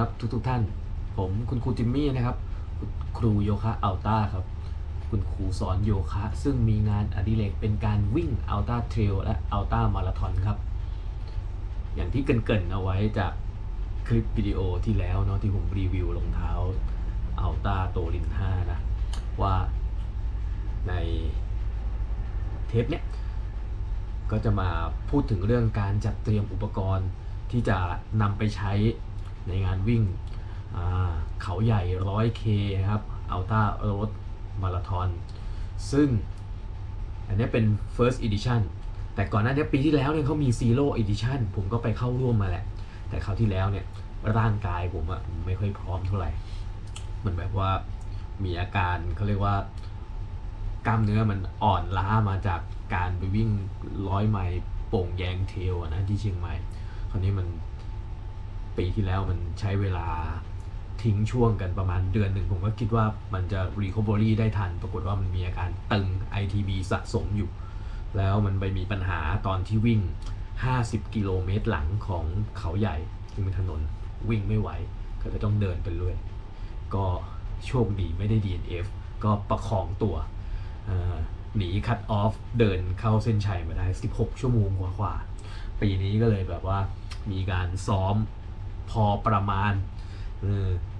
ครับทุกทุกท่าน ผมคุณครูจิมมี่นะครับ ครูโยคะอัลต้าครับ คุณครูสอนโยคะ ซึ่งมีงานอดิเรกเป็นการวิ่งอัลต้าเทรลและอัลต้ามาราธอนครับ อย่างที่เกินๆเอาไว้จากคลิปวิดีโอที่แล้วเนาะที่ผมรีวิวรองเท้าอัลต้าโตลิน5นะ ว่าในเทปเนี้ยก็จะมาพูดถึงเรื่องการจัดเตรียมอุปกรณ์ที่จะนำไปใช้ ในงานวิ่งเขาใหญ่ 100K ครับอัลต้าโรดมาราธอนซึ่งอันนี้เป็น first edition แต่ก่อนหน้านี้ปีที่แล้วเนี่ยเขามี zero edition ผมก็ไปเข้าร่วมมาแหละ แต่คราวที่แล้วเนี่ยร่างกายผมอะไม่ค่อยพร้อมเท่าไหร่ มันแบบว่ามีอาการเขาเรียกว่ากล้ามเนื้อมันอ่อนล้ามาจากการไปวิ่งร้อยไมล์โป่งแยงเทลอะนะที่เชียงใหม่ คราวนี้มัน ปีที่แล้วมันใช้เวลาทิ้งช่วงกันประมาณเดือนหนึ่งผมก็คิดว่ามันจะ recovery ได้ทัน ปรากฏว่ามันมีอาการตึง ITB สะสมอยู่ แล้วมันไปมีปัญหาตอนที่วิ่ง 50 กิโลเมตรหลังของเขาใหญ่ซึ่งเป็นถนนวิ่งไม่ไหว ก็จะต้องเดินไปเรื่อยก็โชคดีไม่ได้ DNF ก็ประคองตัวหนีคัตออฟเดินเข้าเส้นชัยมาได้ 16 ชั่วโมงกว่าๆปีนี้ก็เลยแบบว่ามีการซ้อม พอประมาณ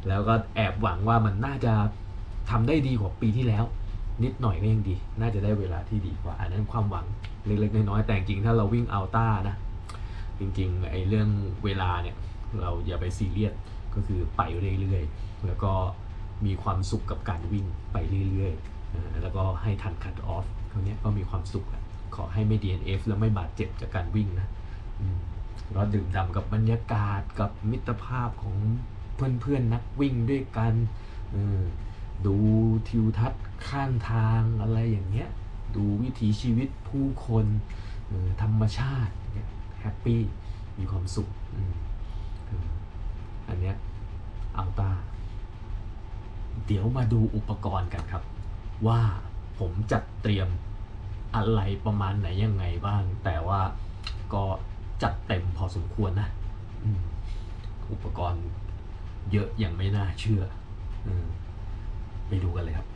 แล้วก็แอบหวังว่ามันน่าจะทำได้ดีกว่าปีที่แล้ว นิดหน่อยก็ยังดี น่าจะได้เวลาที่ดีกว่า อันนั้นความหวังเล็กๆน้อยๆแต่จริงๆถ้าเราวิ่งอัลต้านะ จริงๆไอ้เรื่องเวลาเนี่ย เราอย่าไปซีเรียสก็คือไปเรื่อยๆ แล้วก็มีความสุขกับการวิ่งไปเรื่อยๆ แล้วก็ให้ทันคัตออฟคราเนี้ยก็มีความสุขขอให้ไม่ DNF แล้วไม่บาดเจ็บจากการวิ่งนะอื เราดื่มด่ำกับบรรยากาศกับมิตรภาพของเพื่อนๆนักวิ่งด้วยกันดูทิวทัศน์ข้างทางอะไรอย่างเงี้ย ดูวิถีชีวิตผู้คนธรรมชาติแฮปปี้มีความสุขอ,อ,อันเนี้ยอัลตาเดี๋ยวมาดูอุปกรณ์กันครับ ว่าผมจัดเตรียมอะไรประมาณไหนยังไงบ้าง แต่ว่าก็ จัดเต็มพอสมควรนะอืมอุปกรณ์เยอะอย่างไม่น่าเชื่ออืมไปดูกันเลยครับ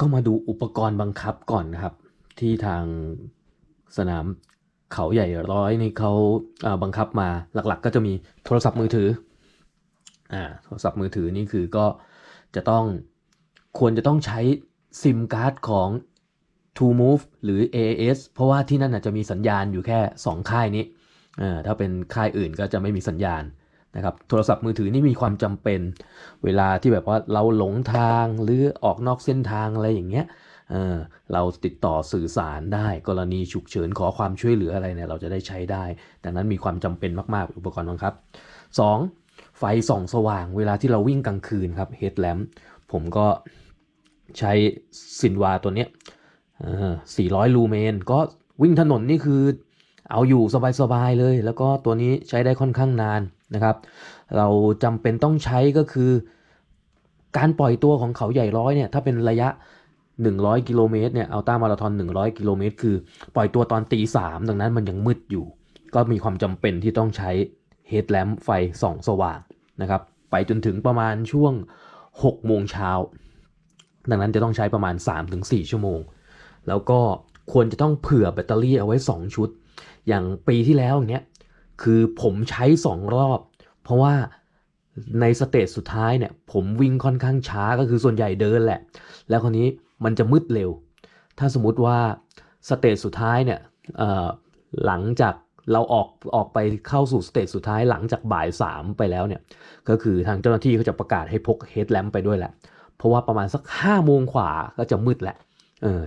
ก็มาดูอุปกรณ์บังคับก่อนนะครับ ที่ทางสนามเขาใหญ่ร้อยนี่เขาอ่าบังคับมาหลักๆก็จะมีโทรศัพท์มือถืออ่าโทรศัพท์มือถือนี่คือก็จะต้องควรจะต้องใช้ซิมการ์ดของ True Move หรือ AAS เพราะว่าที่นั่นอาจจะมีสัญญาณอยู่แค่ 2 ค่ายนี้อ่า ถ้าเป็นค่ายอื่นก็จะไม่มีสัญญาณนะครับโทรศัพท์มือถือนี่มีความจำเป็นเวลาที่แบบว่าเราหลงทางหรือออกนอกเส้นทางอะไรอย่างเงี้ยเออเราติดต่อสื่อสารได้กรณีฉุกเฉินขอความช่วยเหลืออะไรเนี่ยเราจะได้ใช้ได้ ดังนั้นมีความจำเป็นมากๆ อุปกรณ์บังคับ 2. ไฟส่องสว่างเวลาที่เราวิ่งกลางคืนครับ headlamp ผมก็ใช้ซินวาตัวเนี้ยอ่อ400 ลูเมน ก็วิ่งถนนนี่คือ เอาอยู่สบายๆเลย แล้วก็ตัวนี้ใช้ได้ค่อนข้างนานนะครับ เราจำเป็นต้องใช้ก็คือ การปล่อยตัวของเขาใหญ่ร้อยเนี่ยถ้าเป็นระยะ 100 กิโลเมตรเนี่ยอัลต้ามาราธอน 100 กิโลเมตร คือปล่อยตัวตอนตีสามดังนั้นมันยังมืดอยู่ ก็มีความจำเป็นที่ต้องใช้เฮดแลมไฟส่องสว่างนะครับไปจนถึงประมาณช่วง6โมงเช้าดังนั้นจะต้องใช้ประมาณ 3-4 ชั่วโมง แล้วก็ควรจะต้องเผื่อแบตเตอรี่เอาไว้ 2 ชุด อย่างปีที่แล้วอย่างเนี้ยคือผมใช้ 2 รอบ เพราะว่าในสเตจสุดท้ายเนี่ยผมวิ่งค่อนข้างช้าก็คือส่วนใหญ่เดินแหละ แล้วคราวนี้มันจะมืดเร็ว ถ้าสมมติว่าสเตจสุดท้ายเนี่ยหลังจากเราออกออกไปเข้าสู่สเตจสุดท้ายหลังจากบ่ายสามไปแล้วเนี่ยก็คือทางเจ้าหน้าที่เขาจะประกาศให้พกเฮดแลมไปด้วยแหละ เพราะว่าประมาณสักห้าโมงขวาก็จะมืดแหละ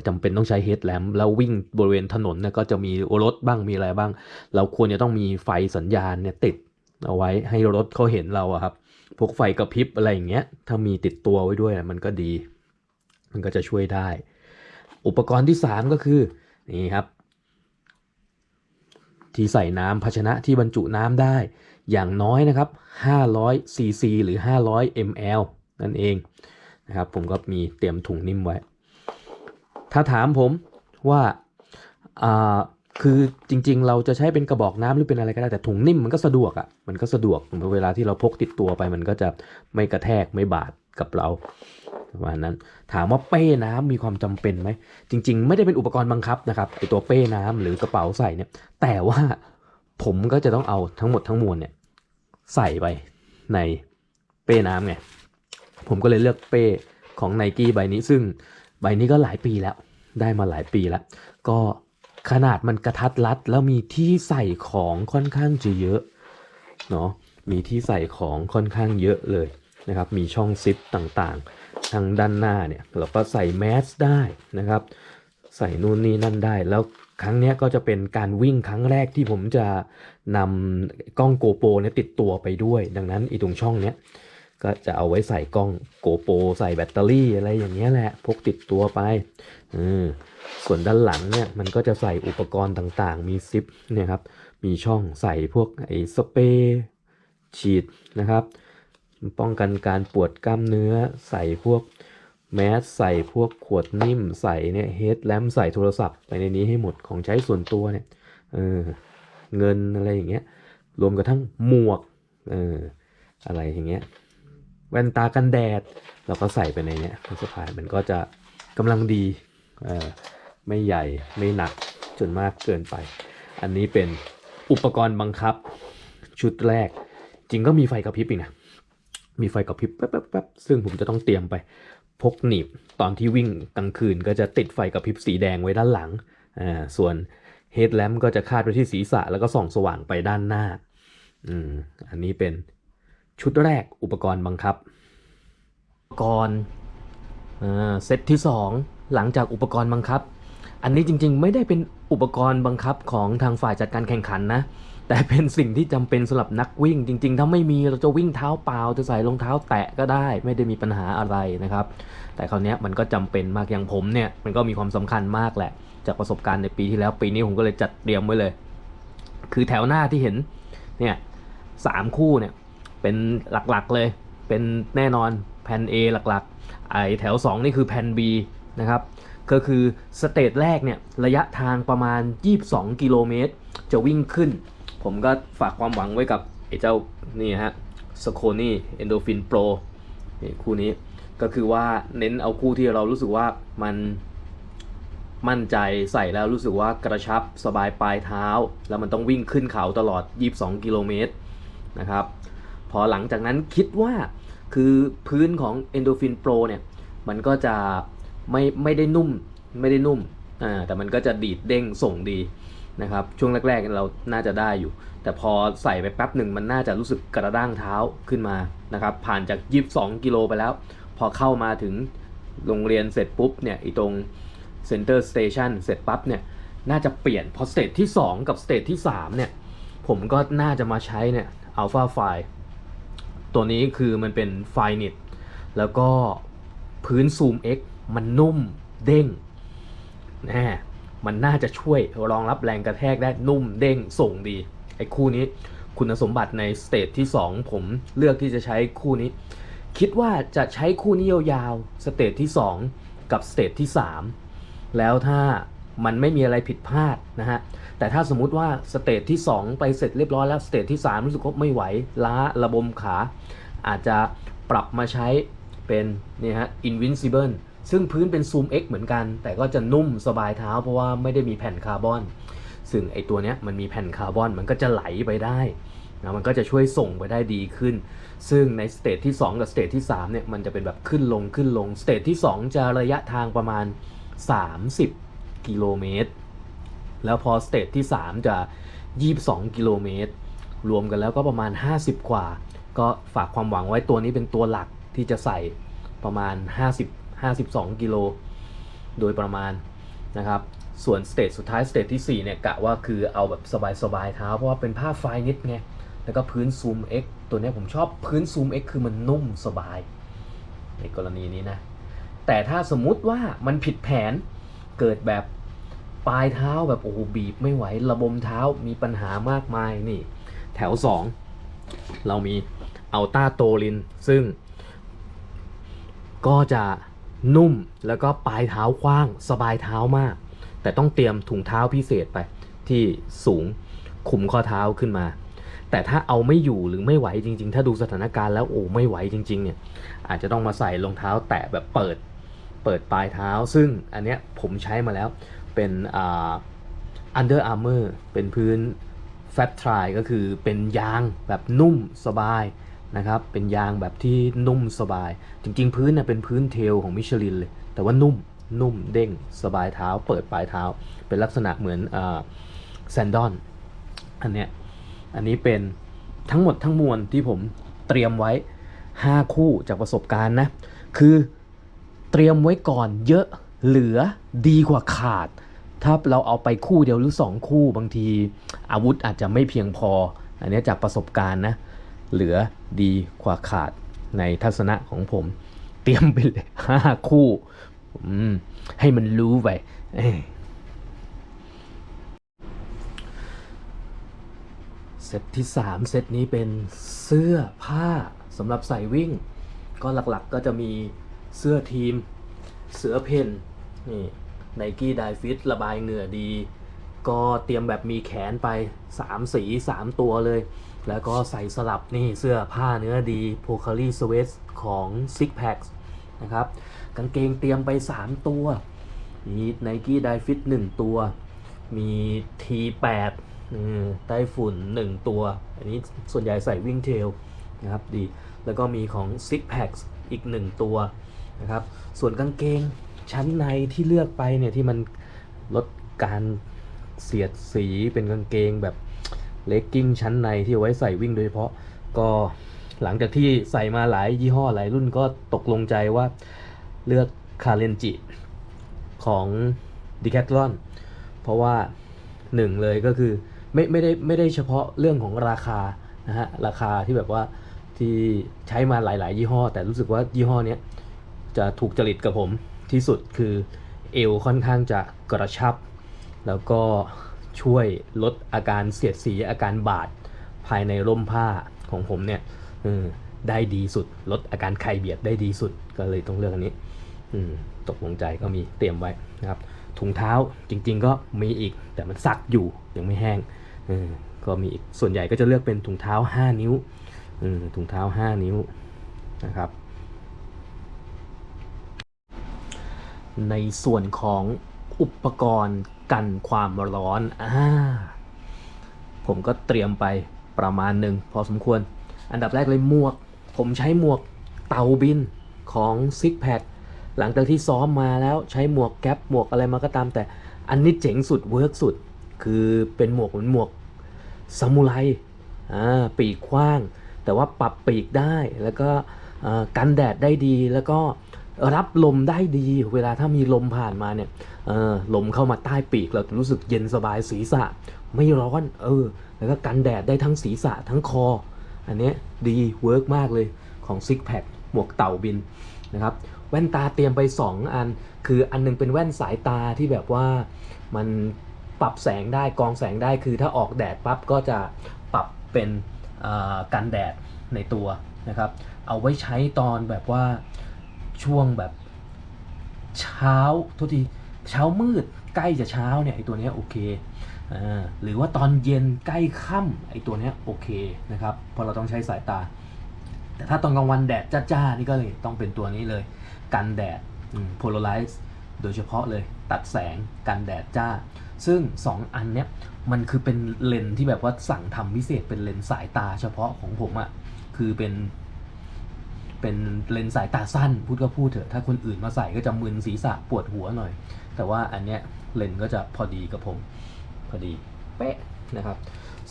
จำเป็นต้องใช้เฮดแลมแล้ววิ่งบริเวณถนนเนี่ยก็จะมีรถบ้างมีอะไรบ้าง เราควรจะต้องมีไฟสัญญาณเนี่ยติดเอาไว้ให้รถเขาเห็นเราอะครับพวกไฟกระพริบอะไรอย่างเงี้ยถ้ามีติดตัวไว้ด้วยมันก็ดี มันก็จะช่วยได้ อุปกรณ์ที่ 3 ก็คือนี่ครับ ที่ใส่น้ำภาชนะที่บรรจุน้ำได้ อย่างน้อยนะครับ500 cc หรือ 500 ml นั่นเองนะครับผมก็มีเตรียมถุงนิ่มไว้ ถ้าถามผมว่าอ่าคือจริง ๆ เราจะใช้เป็นกระบอกน้ำหรือเป็นอะไรก็ได้แต่ถุงนิ่มมันก็สะดวกอะ่ะมันก็สะดวกเวลาที่เราพกติดตัวไป มันก็จะไม่กระแทกไม่บาดกับเราประมาณนั้น ถามว่าเป้น้ำมีความจำเป็นไหมจริง ๆ ไม่ได้เป็นอุปกรณ์บังคับนะครับไอตัวเป้น้ำหรือกระเป๋าใส่เนี่ย แต่ว่าผมก็จะต้องเอาทั้งหมดทั้งมวลเนี่ยใส่ไปในเป้น้ำไงผมก็เลยเลือกเป้ของไนกี้ใบนี้ซึ่ง ใบนี้ก็หลายปีแล้วได้มาหลายปีแล้ว ก็ขนาดมันกระทัดรัด แล้วมีที่ใส่ของค่อนข้างจะเยอะเนาะมีที่ใส่ของค่อนข้างเยอะเลยนะครับ มีช่องซิปต่างๆ ทางด้านหน้าเนี่ยเราก็ใส่แมสได้นะครับ ใส่นู่นนี่นั่นได้ แล้วครั้งนี้ก็จะเป็นการวิ่งครั้งแรกที่ผมจะนำกล้องโกโปรเนี่ยติดตัวไปด้วย ดังนั้นอีตรงช่องเนี้ย ก็จะเอาไว้ใส่กล้องโกโปรใส่แบตเตอรี่อะไรอย่างเงี้ยแหละพกติดตัวไปอืมส่วนด้านหลังเนี่ยมันก็จะใส่อุปกรณ์ต่างๆ มีซิปเนี่ยครับมีช่องใส่พวกไอ้สเปรย์ฉีดนะครับ ป้องกันการปวดกล้ามเนื้อใส่พวกแมสใส่พวกขวดนิ่มใส่เนี่ยเฮดแลมใส่โทรศัพท์ไปในนี้ให้หมดของใช้ส่วนตัวเนี่ยเออเงินอะไรอย่างเงี้ยรวมกระทั่งหมวกเอออะไรอย่างเงี้ย แว่นตากันแดด เราก็ใส่ไปในเนี้ยสะพายมันก็จะกำลังดีเออไม่ใหญ่ไม่หนักจนมากเกินไป อันนี้เป็นอุปกรณ์บังคับ ชุดแรก จริงก็มีไฟกระพริบอีกนะมีไฟกระพริบแป๊บๆๆซึ่งผมจะต้องเตรียมไปพกหนีบตอนที่วิ่งกลางคืนก็จะติดไฟกระพริบสีแดงไว้ด้านหลังอ่าส่วนเฮดแลมก็จะคาดไว้ที่ศีรษะแล้วก็ส่องสว่างไปด้านหน้าอืมอันนี้เป็น ชุดแรกอุปกรณ์บังคับ อุปกรณ์เซตที่ 2 หลังจากอุปกรณ์บังคับ อันนี้จริงๆ ไม่ได้เป็นอุปกรณ์บังคับของทางฝ่ายจัดการแข่งขันนะ แต่เป็นสิ่งที่จำเป็นสำหรับนักวิ่ง จริง ๆ ถ้าไม่มีเราจะวิ่งเท้าเปล่าจะใส่รองเท้าแตะก็ได้ ไม่ได้มีปัญหาอะไรนะครับ แต่คราวนี้มันก็จำเป็นมากอย่างผมเนี่ยมันก็มีความสำคัญมากแหละ จากประสบการณ์ในปีที่แล้วปีนี้ผมก็เลยจัดเตรียมไว้เลย คือแถวหน้าที่เห็นเนี่ยสามคู่เนี่ย เป็นหลักๆเลยเป็นแน่นอนแผ่น A หลักๆ ไอแถว 2 นี่คือแผ่น B นะครับก็คือสเตจแรกเนี่ยระยะทางประมาณ 22 กิโลเมตร จะวิ่งขึ้น ผมก็ฝากความหวังไว้กับไอ้เจ้านี่ฮะสโคนี่เอนโดฟินโปรคู่นี้ก็คือว่าเน้นเอาคู่ที่เรารู้สึกว่ามันมั่นใจใส่แล้วรู้สึกว่ากระชับสบายปลายเท้า แล้วมันต้องวิ่งขึ้นเขาตลอด 22 กิโลเมตรนะครับ พอหลังจากนั้นคิดว่าคือพื้นของ Endorphin Pro เนี่ยมันก็จะไม่ไม่ได้นุ่มไม่ได้นุ่มอ่าแต่มันก็จะดีดเด้งส่งดีนะครับช่วงแรกๆเราน่าจะได้อยู่ แต่พอใส่ไปแป๊บหนึ่งมันน่าจะรู้สึกกระด้างเท้าขึ้นมานะครับผ่านจาก 22 กิโลไปแล้ว พอเข้ามาถึงโรงเรียนเสร็จปุ๊บเนี่ยอีตรง Center Station เสร็จปั๊บเนี่ยน่าจะเปลี่ยนพอสเตจที่ 2 กับสเตจที่ 3 เนี่ย ผมก็น่าจะมาใช้เนี่ย Alpha f i ตัวนี้คือมันเป็นไฟนิตแล้วก็พื้น Zoom X มันนุ่มเด้งแน่มันน่าจะช่วยรองรับแรงกระแทกได้นุ่มเด้งส่งดี ไอ้คู่นี้คุณสมบัติในสเตจที่ 2 ผมเลือกที่จะใช้คู่นี้ คิดว่าจะใช้คู่นี้ยาวๆสเตจที่ 2 กับสเตจที่ 3 แล้วถ้า มันไม่มีอะไรผิดพลาดนะฮะ แต่ถ้าสมมุติว่าสเตจที่ 2 ไปเสร็จเรียบร้อยแล้วสเตจที่ 3 รู้สึกว่าไม่ไหว ล้าระบมขา อาจจะปรับมาใช้เป็นนี่ฮะ Invincible ซึ่งพื้นเป็น Zoom X เหมือนกัน แต่ก็จะนุ่มสบายเท้าเพราะว่าไม่ได้มีแผ่นคาร์บอน ซึ่งไอตัวเนี้ยมันมีแผ่นคาร์บอนมันก็จะไหลไปได้นะมันก็จะช่วยส่งไปได้ดีขึ้น ซึ่งในสเตจที่ 2 กับสเตจที่3เนี่ยมันจะเป็นแบบขึ้นลงขึ้นลงสเตจที่ 2 จะระยะทางประมาณ 30 กิโลเมตร แล้วพอสเตจที่ 3 จะ 22 กิโลเมตร รวมกันแล้วก็ประมาณ 50 กว่า ก็ฝากความหวังไว้ตัวนี้เป็นตัวหลักที่จะใส่ประมาณ 50 52 กิโล โดยประมาณนะครับ ส่วนสเตจสุดท้ายสเตจที่ 4 เนี่ยกะว่าคือเอาแบบสบายๆเท้า เพราะว่าเป็นผ้าไฟนิดไง แล้วก็พื้น Zoom X ตัวนี้ผมชอบพื้น Zoom X คือมันนุ่มสบาย ในกรณีนี้นะ แต่ถ้าสมมุติว่ามันผิดแผน เกิดแบบปลายเท้าแบบโอ้โหบีบไม่ไหวระบมเท้ามีปัญหามากมายนี่ แถว 2 เรามีอัลต้าโตลิน ซึ่ง ก็จะนุ่มแล้วก็ปลายเท้ากว้างสบายเท้ามาก แต่ต้องเตรียมถุงเท้าพิเศษไปที่สูงคุมข้อเท้าขึ้นมา แต่ถ้าเอาไม่อยู่หรือไม่ไหวจริง ๆ ถ้าดูสถานการณ์แล้วโอ้ไม่ไหวจริง ๆ เนี่ย อาจจะต้องมาใส่รองเท้าแตะแบบเปิด เปิดปลายเท้า ซึ่งอันเนี้ยผมใช้มาแล้วเป็นอ่า Under Armour เป็นพื้น Fat Try ก็คือเป็นยางแบบนุ่มสบายนะครับ เป็นยางแบบที่นุ่มสบาย จริงๆ พื้นเนี่ยเป็นพื้นเทลของมิชลินเลย แต่ว่านุ่ม นุ่มเด้ง สบายเท้า เปิดปลายเท้า เป็นลักษณะเหมือนแซนดอน อันเนี้ย อันนี้เป็นทั้งหมดทั้งมวลที่ผมเตรียมไว้ 5 คู่จากประสบการณ์นะ คือ เตรียมไว้ก่อนเยอะเหลือดีกว่าขาด ถ้าเราเอาไปคู่เดียวหรือ 2 คู่บางที อาวุธอาจจะไม่เพียงพอ อันนี้จากประสบการณ์นะ เหลือดีกว่าขาดในทัศนะของผม เตรียมไปเลย5คู่ให้มันรู้ไปเอ้เซตที่ 3 เซตนี้เป็นเสื้อผ้าสำหรับใส่วิ่ง ก็หลักๆก็จะมี เสื้อทีม เสือเพนนี่ไนกี้ไดฟิตระบายเหงื่อดี ก็เตรียมแบบมีแขนไป 3 สี 3 ตัวเลย แล้วก็ใส่สลับนี่เสื้อผ้าเนื้อดีโพคารีสเวสของ Six p a c k นะครับ กางเกงเตรียมไป 3 ตัว มีไนกี้ไดฟิต1ตัว มี T8 ไต้ฝุ่น 1 ตัว อันนี้ส่วนใหญ่ใส่วิ่งเทลนะครับดี แล้วก็มีของ Six Packs อีก 1 ตัว นะครับ ส่วนกางเกงชั้นในที่เลือกไปเนี่ยที่มันลดการเสียดสีเป็นกางเกงแบบเลกกิ้งชั้นในที่เอาไว้ใส่วิ่งโดยเฉพาะก็หลังจากที่ใส่มาหลายยี่ห้อหลายรุ่นก็ตกลงใจว่าเลือกคาเลนจิของ Decathlon เพราะว่าหนึ่งเลยก็คือไม่ไม่ได้ไม่ได้เฉพาะเรื่องของราคานะฮะราคาที่แบบว่าที่ใช้มาหลาย ๆ ยี่ห้อ แต่รู้สึกว่ายี่ห้อเนี้ย จะถูกจริตกับผมที่สุดคือเอวค่อนข้างจะกระชับ แล้วก็ช่วยลดอาการเสียดสีอาการบาดภายในร่มผ้าของผมเนี่ยได้ดีสุด ลดอาการไข้เบียดได้ดีสุดก็เลยต้องเลือกอันนี้ตกลงใจก็มีเตรียมไว้นะครับ ถุงเท้าจริงๆก็มีอีกแต่มันซักอยู่ยังไม่แห้งก็มีอีกส่วนใหญ่ก็จะเลือกเป็นถุงเท้า 5 นิ้วถุงเท้า 5 นิ้วนะครับ ในส่วนของอุปกรณ์กันความร้อนอ่าผมก็เตรียมไปประมาณหนึ่งพอสมควร อันดับแรกเลยหมวก ผมใช้หมวกเตาบินของ Six Pack หลังจากที่ซ้อมมาแล้วใช้หมวกแก๊ปหมวกอะไรมาก็ตาม แต่อันนี้เจ๋งสุดเวิร์กสุด คือเป็นหมวกเหมือนหมวกซามูไรอ่าปีกกว้าง แต่ว่าปรับปีกได้แล้วก็กันแดดได้ดีแล้วก็ รับลมได้ดี เวลาถ้ามีลมผ่านมาเนี่ยลมเข้ามาใต้ปีกเราจะรู้สึกเย็นสบายศีรษะ ไม่ร้อนเออ แล้วก็กันแดดได้ทั้งศีรษะทั้งคอ อันนี้ดีเวิร์กมากเลยของ Six Pack หมวกเต่าบินนะครับแว่นตาเตรียมไป 2 อัน คืออันหนึงเป็นแว่นสายตาที่แบบว่ามันปรับแสงได้กองแสงได้คือถ้าออกแดดปั๊บก็จะปรับเป็นกันแดดในตัวนะครับ เอาไว้ใช้ตอนแบบว่า ช่วงแบบเช้าทุกทีเช้ามืดใกล้จะเช้าเนี่ยไอตัวนี้โอเคอหรือว่าตอนเย็นใกล้ค่ำไอตัวนี้โอเคนะครับเพราะเราต้องใช้สายตา แต่ถ้าตอนกลางวันแดดจ้าๆนี่ก็เลยต้องเป็นตัวนี้เลย กันแดดโพลาไรซ์โดยเฉพาะเลยตัดแสงกันแดดจ้า ซึ่ง 2 อันเนี้ยมันคือเป็นเลนที่แบบว่าสั่งทำพิเศษเป็นเลนส์สายตาเฉพาะของผมอะ่ะคือเป็น เป็นเลนส์สายตาสั้นพูดก็พูดเถอะถ้าคนอื่นมาใส่ก็จะมึนศีรษะปวดหัวหน่อย แต่ว่าอันเนี้ยเลนส์ก็จะพอดีกับผมพอดีเป๊ะนะครับ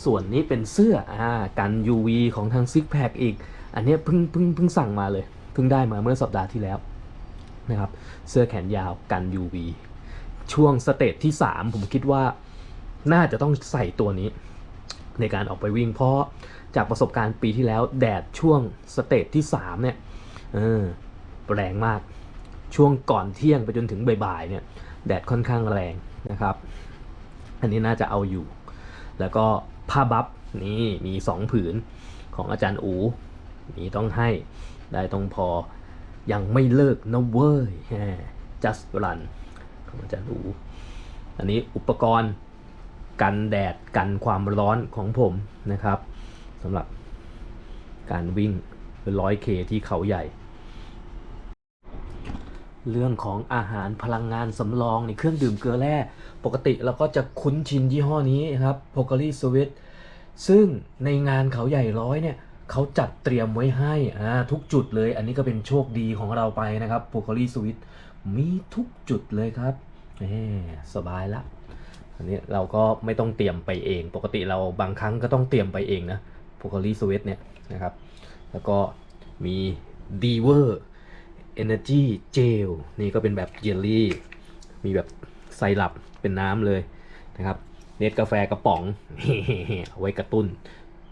ส่วนนี้เป็นเสื้ออ่ากัน UV ของทาง Six Pack อีก อันเนี้ยเพิ่งเพิ่งเพิ่งสั่งมาเลยเพิ่งได้มาเมื่อสัปดาห์ที่แล้วนะครับเสื้อแขนยาวกัน UV ช่วงสเตจที่ 3 ผมคิดว่าน่าจะต้องใส่ตัวนี้ในการออกไปวิ่งเพราะ จากประสบการณ์ปีที่แล้วแดดช่วงสเตจที่3เนี่ยเออแรงมากช่วงก่อนเที่ยงไปจนถึงบ่ายๆเนี่ยแดดค่อนข้างแรงนะครับ อันนี้น่าจะเอาอยู่ แล้วก็ผ้าบัฟนี่มี 2 ผืนของอาจารย์อูนี่ต้องให้ได้ต้องพอยังไม่เลิกนะเว้ยแฮ just run ของอาจารย์อูอันนี้อุปกรณ์กันแดดกันความร้อนของผมนะครับ สำหรับการวิ่งร้อยเคที่เขาใหญ่ เรื่องของอาหารพลังงานสำรองในเครื่องดื่มเกลือแร่ปกติเราก็จะคุ้นชินยี่ห้อนี้ครับ p o c a r i Sweet ซึ่งในงานเขาใหญ่ร้อยเนี่ยเขาจัดเตรียมไว้ให้ทุกจุดเลย อันนี้ก็เป็นโชคดีของเราไปนะครับ p o c a r i Sweet มีทุกจุดเลยครับสบายละอันนี้เราก็ไม่ต้องเตรียมไปเอง ปกติเราบางครั้งก็ต้องเตรียมไปเองนะ p o c a r i Sweet เนี่ยนะครับ แล้วก็มี d e v e r Energy Gel นี่ก็เป็นแบบเยลลี่ มีแบบไซรัปเป็นน้ำเลยนะครับ เนตกาแฟกระป๋องเอาไว้กระตุ้น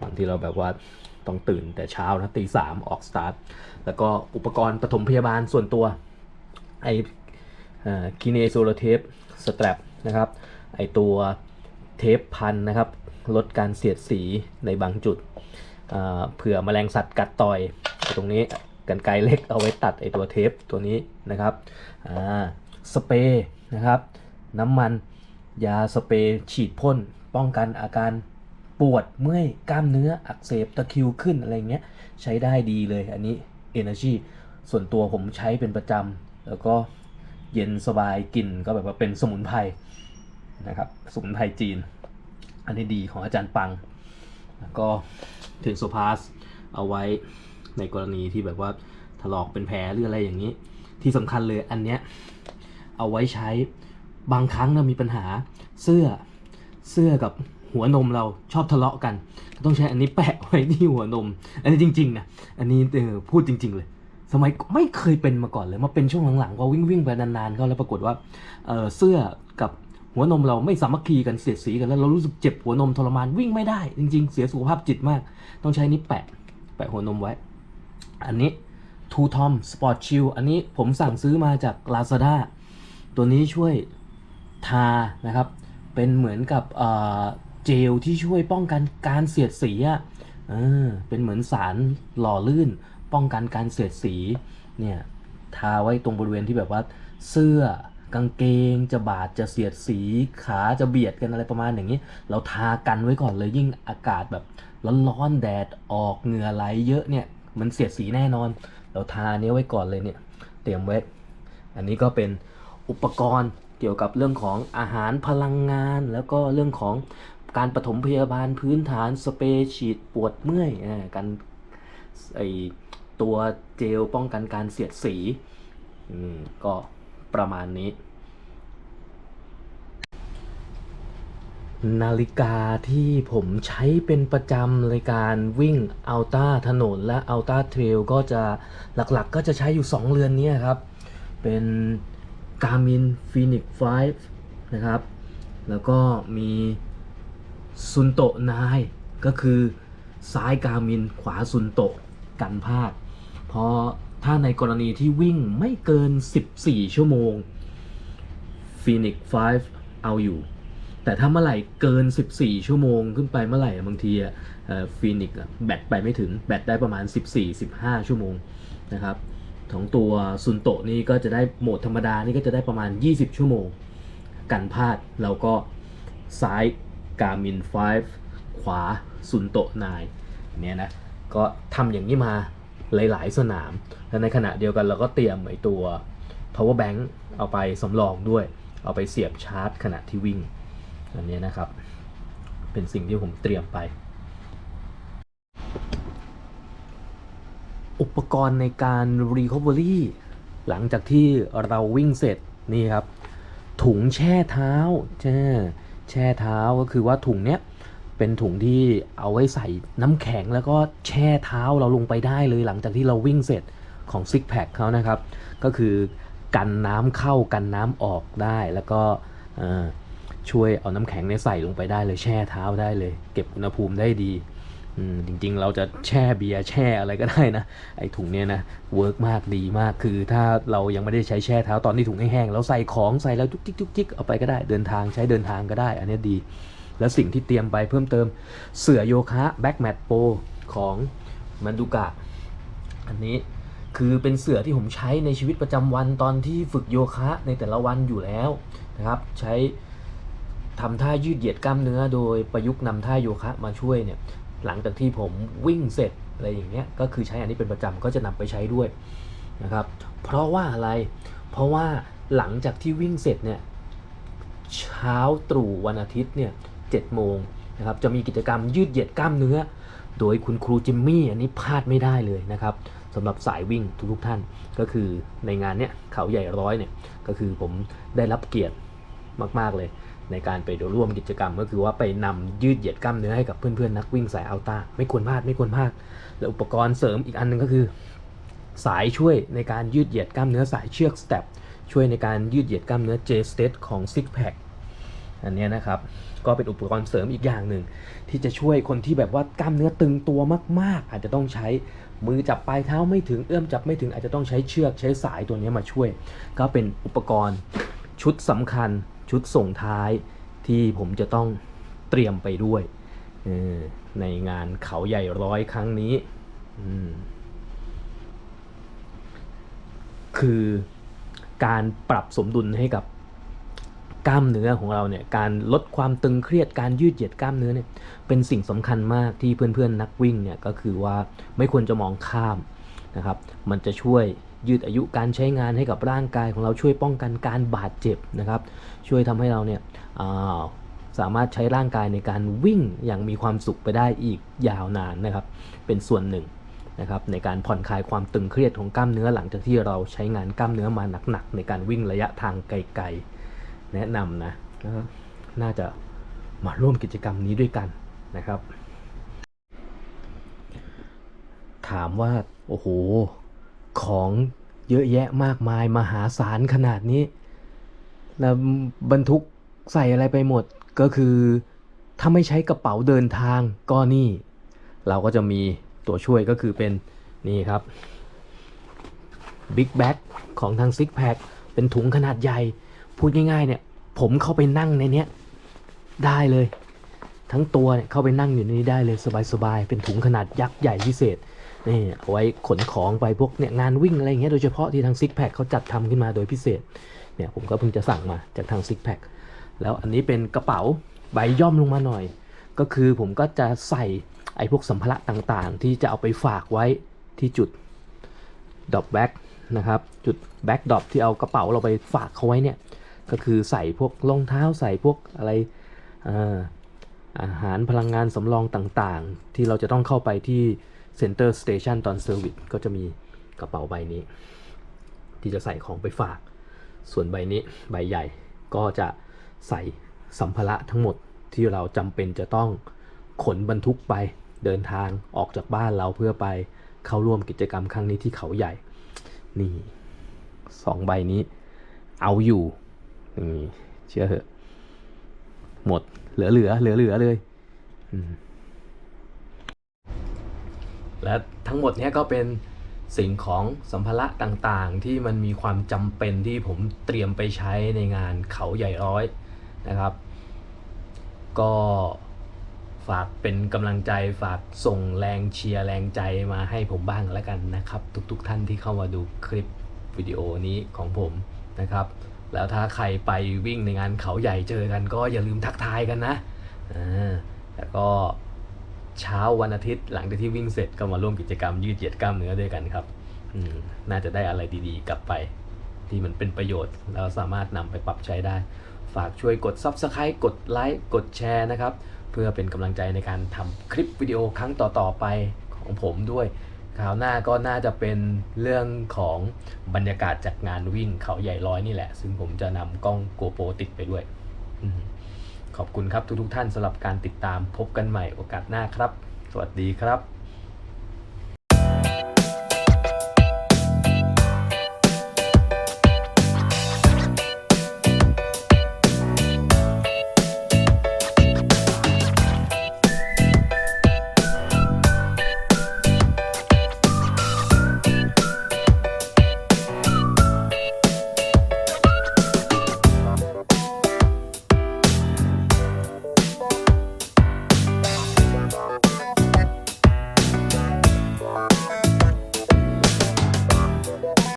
ตอนที่เราแบบว่าต้องตื่นแต่เช้านะตีสามออกสตาร์ท แล้วก็อุปกรณ์ปฐมพยาบาลส่วนตัว ไอคีเนโซโลเทปสแตรปนะครับ ไอตัวเทปพันนะครับ ลดการเสียดสีในบางจุด เผื่อแมลงสัตว์กัดต่อย ตรงนี้กันไกรเล็กเอาไว้ตัดไอตัวเทปตัวนี้นะครับสเปรย์นะครับ น้ำมันยาสเปรย์ฉีดพ่น ป้องกันอาการปวดเมื่อยกล้ามเนื้ออักเสบตะคิวขึ้นอะไรเงี้ยใช้ได้ดีเลยอันนี้ Energy ส่วนตัวผมใช้เป็นประจำแล้วก็เย็นสบายกลิ่นก็แบบว่าเป็นสมุนไพรนะครับสมุนไพรจีน อันนี้ดีของอาจารย์ปัง ก็เทนโซพาสเอาไว้ในกรณีที่แบบว่าถลอกเป็นแผลหรืออะไรอย่างนี้ ที่สำคัญเลยอันเนี้ยเอาไว้ใช้บางครั้งเรามีปัญหาเสื้อเสื้อกับหัวนมเราชอบทะเลาะกัน ต้องใช้อันนี้แปะไว้ที่หัวนม อันนี้จริงๆนะอันนี้เออพูดจริง ๆ เลย สมัยไม่เคยเป็นมาก่อนเลยมาเป็นช่วงหลังๆพอวิ่งวิ่งๆไปนานๆเขาแล้วปรากฏว่าเออเสื้อกับ หัวนมเราไม่สามัคคีกันเสียดสีกันแล้วเรารู้สึกเจ็บหัวนมทรมานวิ่งไม่ได้ จริง ๆ เสียสุขภาพจิตมาก ต้องใช้นี้แปะ แปะหัวนมไว้ อันนี้ Two Tom Sport Chill อันนี้ผมสั่งซื้อมาจาก Lazada ตัวนี้ช่วยทานะครับ เป็นเหมือนกับเจลที่ช่วยป้องกันการเสียดสีอะเออเป็นเหมือนสารหล่อลื่น ป้องกันการเสียดสีเนี่ยทาไว้ตรงบริเวณที่แบบว่าเสื้อ กางเกงจะบาดจะเสียดสีขาจะเบียดกันอะไรประมาณอย่างนี้ เราทากันไว้ก่อนเลยยิ่งอากาศแบบร้อนๆแดดออกเหงื่อไหลเยอะเนี่ยมันเสียดสีแน่นอน เราทาเนี้ยไว้ก่อนเลยเนี่ยเตรียมไว้ อันนี้ก็เป็นอุปกรณ์เกี่ยวกับเรื่องของอาหารพลังงาน แล้วก็เรื่องของการปฐมพยาบาลพื้นฐานสเปรย์ฉีดปวดเมื่อยอ่ากันไอตัวเจลป้องกันการเสียดสีอืมก็ ประมาณนี้ นาฬิกาที่ผมใช้เป็นประจำในการวิ่งอัลต้าถนนและอัลต้าเทรลก็จะหลักๆก็จะใช้อยู่ 2 เรือนนี้ครับ เป็น Garmin Phoenix 5 นะครับ แล้วก็มีซุนโตะนายก็คือซ้ายการมินขวาซุนโตะกันพลาดเพราะ ถ้าในกรณีที่วิ่งไม่เกิน 14 ชั่วโมง Phoenix 5 เอาอยู่ แต่ถ้าเมื่อไหร่เกิน 14 ชั่วโมงขึ้นไปเมื่อไหร่บางทีอะฟีนิกแบตไปไม่ถึงแบตได้ประมาณ 14-15 ชั่วโมงนะครับของตัวซุนโตนี่ก็จะได้โหมดธรรมดานี่ก็จะได้ประมาณ 20 ชั่วโมง กันพลาดเราก็ซ้ายกามิน 5 ขวาซุนโตนายเนี่ยนะก็ทำอย่างนี้มาหลาย ๆ สนาม แล้วในขณะเดียวกันเราก็เตรียมไอตัว power bank เอาไปสำรองด้วย เอาไปเสียบชาร์จขณะที่วิ่ง อันนี้นะครับ เป็นสิ่งที่ผมเตรียมไป อุปกรณ์ในการ Recovery หลังจากที่เราวิ่งเสร็จนี่ครับ ถุงแช่เท้าแช่แช่เท้าก็คือว่าถุงเนี้ยเป็นถุงที่เอาไว้ใส่น้ำแข็งแล้วก็แช่เท้าเราลงไปได้เลยหลังจากที่เราวิ่งเสร็จ ของ Six Pack เขานะครับ ก็คือกันน้ำเข้ากันน้ำออกได้ แล้วก็ช่วยเอาน้ำแข็งเนี่ยใส่ลงไปได้เลยแช่เท้าได้เลย เก็บอุณหภูมิได้ดีจริงๆ เราจะแช่เบียร์แช่อะไรก็ได้นะ ไอถุงเนี้ยนะเวิร์กมากดีมากคือถ้าเรายังไม่ได้ใช้แช่เท้าตอนที่ถุงแห้งๆเราใส่ของใส่แล้วจุกจิกจุกจิกเอาไปก็ได้เดินทางใช้เดินทางก็ได้ อันนี้ดี แล้วสิ่งที่เตรียมไปเพิ่มเติมเสื่อโยคะแบ็กแมทโปของมันดูกะ อันนี้ คือเป็นเสื่อที่ผมใช้ในชีวิตประจำวันตอนที่ฝึกโยคะในแต่ละวันอยู่แล้วนะครับ ใช้ทำท่ายืดเหยียดกล้ามเนื้อ โดยประยุกต์นำท่าโยคะมาช่วยเนี่ยหลังจากที่ผมวิ่งเสร็จอะไรอย่างเงี้ยก็คือใช้อันนี้เป็นประจำก็จะนำไปใช้ด้วยนะครับ เพราะว่าอะไรเพราะว่าหลังจากที่วิ่งเสร็จเนี่ยเช้าตรู่วันอาทิตย์เนี่ยเจ็ดโมงนะครับจะมีกิจกรรมยืดเหยียดกล้ามเนื้อ โดยคุณครูจิมมี่อันนี้พลาดไม่ได้เลยนะครับ สำหรับสายวิ่งทุกๆท่าน ก็คือในงานเนี้ยเขาใหญ่ร้อยเนี่ยก็คือผมได้รับเกียรติมากๆเลย ในการไปร่วมกิจกรรม ก็คือว่าไปนำยืดเหยียดกล้ามเนื้อให้กับเพื่อนๆนักวิ่งสายอัลต้าไม่ควรพลาดไม่ควรพลาดและอุปกรณ์เสริมอีกอันหนึงก็คือ สายช่วยในการยืดเหยียดกล้ามเนื้อสายเชือกสเต็ปช่วยในการยืดเหยียดกล้ามเนื้อ J state ของ Six Pack อันนี้นะครับ ก็เป็นอุปกรณ์เสริมอีกอย่างหนึ่ง ที่จะช่วยคนที่แบบว่ากล้ามเนื้อตึงตัวมาก ๆ อาจจะต้องใช้ มือจับปลายเท้าไม่ถึงเอื้อมจับไม่ถึงอาจจะต้องใช้เชือกใช้สายตัวนี้มาช่วย ก็เป็นอุปกรณ์ชุดสำคัญชุดส่งท้ายที่ผมจะต้องเตรียมไปด้วยในงานเขาใหญ่ร้อยครั้งนี้ คือการปรับสมดุลให้กับ กล้ามเนื้อของเราเนี่ยการลดความตึงเครียดการยืดเหยียดกล้ามเนื้อเนี่ยเป็นสิ่งสำคัญมากที่เพื่อนๆนักวิ่งเนี่ยก็คือว่าไม่ควรจะมองข้ามนะครับมันจะช่วยยืดอายุการใช้งานให้กับร่างกายของเราช่วยป้องกันการบาดเจ็บนะครับ ช่วยทำให้เราเนี่ยาสามารถใช้ร่างกายในการวิ่งอย่างมีความสุขไปได้อีกยาวนานนะครับ เป็นส่วนหนึ่งนะครับในการผ่อนคลายความตึงเครียดของกล้ามเนื้อหลังจากที่เราใช้งานกล้ามเนื้อมาหนักๆในการวิ่งระยะทางไกลๆ แนะนำนะแล้วก็น่าจะมาร่วมกิจกรรมนี้ด้วยกันนะครับ ถามว่า โอ้โห ของเยอะแยะมากมายมหาศาลขนาดนี้ แล้วบรรทุกใส่อะไรไปหมดก็คือถ้าไม่ใช้กระเป๋าเดินทางก็นี่ เราก็จะมีตัวช่วยก็คือเป็นนี่ครับ Big Bag ของทาง Six Pack เป็นถุงขนาดใหญ่ พูดง่ายๆ เนี่ย ผมเข้าไปนั่งในเนี้ยได้เลย ทั้งตัวเนี่ยเข้าไปนั่งอยู่ในนี้ได้เลยสบายๆ เป็นถุงขนาดยักษ์ใหญ่พิเศษนี่เอาไว้ขนของไปพวกเนี่ยงานวิ่งอะไรอย่างเงี้ยโดยเฉพาะที่ทาง Six Pack เขาจัดทำขึ้นมาโดยพิเศษเนี่ยผมก็เพิ่งจะสั่งมาจากทาง Six Pack แล้วอันนี้เป็นกระเป๋าใบย่อมลงมาหน่อย ก็คือผมก็จะใส่ไอ้พวกสัมภาระต่างๆ ที่จะเอาไปฝากไว้ที่จุดดอปแบ็กนะครับจุดแบ็กดอปที่เอากระเป๋าเราไปฝากเขาไว้เนี่ย ก็คือใส่พวกรองเท้าใส่พวกอะไรอาอาหารพลังงานสำรองต่างๆ ที่เราจะต้องเข้าไปที่เซ็นเตอร์สเตชันตอนเซอร์วิสก็จะมีกระเป๋าใบนี้ ที่จะใส่ของไปฝาก ส่วนใบนี้ใบใหญ่ก็จะใส่สัมภาระทั้งหมดที่เราจำเป็นจะต้องขนบรรทุกไปเดินทางออกจากบ้านเราเพื่อไปเข้าร่วมกิจกรรมครั้งนี้ที่เขาใหญ่ นี่สองใบนี้เอาอยู่ นี่เชื่อเหอะ หมดเหลือเหลือเหลือเหลือเลยและทั้งหมดนี้ก็เป็นสิ่งของสัมภาระต่างๆ ที่มันมีความจำเป็นที่ผมเตรียมไปใช้ในงานเขาใหญ่ร้อยนะครับ ก็ฝากเป็นกำลังใจฝากส่งแรงเชียร์แรงใจมาให้ผมบ้างแล้วกันนะครับ ทุกๆทท่านที่เข้ามาดูคลิปวิดีโอนี้ของผมนะครับ แล้วถ้าใครไปวิ่งในงานเขาใหญ่เจอกันก็อย่าลืมทักทายกันนะอ่าแล้วก็เช้าวันอาทิตย์หลังจากที่วิ่งเสร็จก็มาร่วมกิจกรรมยืดเหยียดกล้ามเนื้อด้วยกันครับอืมน่าจะได้อะไรดีๆ กลับไป ที่มันเป็นประโยชน์แล้วสามารถนำไปปรับใช้ได้ ฝากช่วยกด Subscribe กดไลค์กดแชร์นะครับ เพื่อเป็นกำลังใจในการทำคลิปวิดีโอครั้งต่อๆไปของผมด้วย คราวหน้าก็น่าจะเป็นเรื่องของบรรยากาศจากงานวิ่งเขาใหญ่ร้อยนี่แหละ ซึ่งผมจะนำกล้องโกโปรติดไปด้วย ขอบคุณครับทุกๆท่านสำหรับการติดตามพบกันใหม่โอกาสหน้าครับ สวัสดีครับ